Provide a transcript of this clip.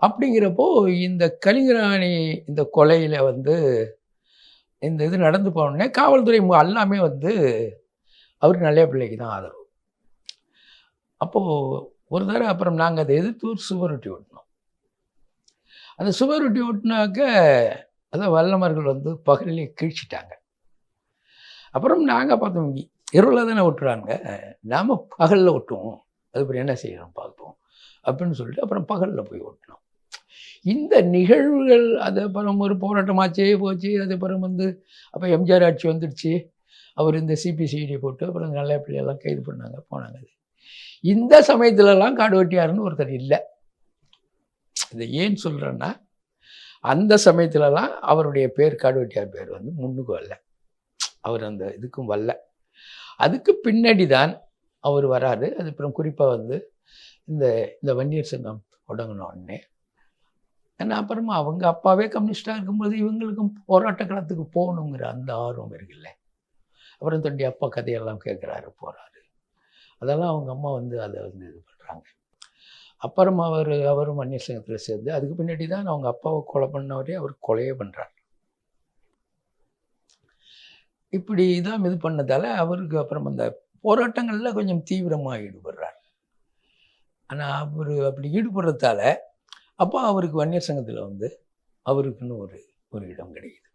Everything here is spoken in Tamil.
அப்படிங்கிறப்போ இந்த கலிங்கராணி இந்த கொலையில் வந்து இந்த இது நடந்து போனோடனே காவல்துறை எல்லாமே வந்து அவர் நல்ல பிள்ளைக்கு தான் ஆதரவு. அப்போது ஒரு தடவை அப்புறம் நாங்கள் அதை எதிர்த்து ஒரு சுவரொட்டி ஓட்டினோம். அந்த சுவரொட்டி ஓட்டினாக்க அதான் வல்லமர்கள் வந்து பகலிலே கிழிச்சிட்டாங்க. அப்புறம் நாங்கள் பார்த்தோம் இரவில் தானே ஒட்டுறாங்க நாம் பகலில் ஒட்டுவோம். அது அப்புறம் என்ன செய்யணும் பார்ப்போம். அப்படின்னு சொல்லிட்டு அப்புறம் பகலில் போய் ஓட்டினோம் இந்த நிகழ்வுகள் அது அப்புறம் ஒரு போராட்டமாச்சே போச்சு அது அப்புறம் வந்து அப்போ எம்ஜிஆர் ஆட்சி வந்துடுச்சு. அவர் இந்த சிபிசிஐடி போட்டு அப்புறம் நல்ல பிள்ளையெல்லாம் கைது பண்ணாங்க போனாங்க அது. இந்த சமயத்துலலாம் காடு வெட்டியாருன்னு ஒருத்தர் இல்லை. இதை ஏன் சொல்கிறேன்னா அந்த சமயத்துலலாம் அவருடைய பேர் காடு வெட்டியார் பேர் வந்து முன்னுக்கு வரல. அவர் அந்த இதுக்கும் வரல. அதுக்கு பின்னாடி தான் அவர் வராரு. அது அப்புறம் குறிப்பாக வந்து இந்த இந்த வன்னியர் சங்கம் தொடங்கின உடனே ஏன்னா அப்புறமா அவங்க அப்பாவே கம்யூனிஸ்டாக இருக்கும்போது இவங்களுக்கும் போராட்ட களத்துக்கு போகணுங்கிற அந்த ஆர்வம் இருக்குல்ல அப்புறம் தன்னுடைய அப்பா கதையெல்லாம் கேட்குறாரு போகிறாரு அதெல்லாம் அவங்க அம்மா வந்து அதை வந்து இது பண்ணுறாங்க அப்புறம் அவர் அவரும் மன்னிய சங்கத்தில் சேர்ந்து அதுக்கு பின்னாடி தான் அவங்க அப்பாவை கொலை பண்ணவரே அவர் கொலையே பண்ணுறார் இப்படி தான் இது பண்ணதால் அவருக்கு அப்புறம் அந்த போராட்டங்களில் கொஞ்சம் தீவிரமாக ஈடுபடுறார். ஆனால் அவர் அப்படி ஈடுபடுறதால அப்போ அவருக்கு வன்னியர் சங்கத்தில் வந்து அவருக்குன்னு ஒரு ஒரு இடம் கிடைக்குது.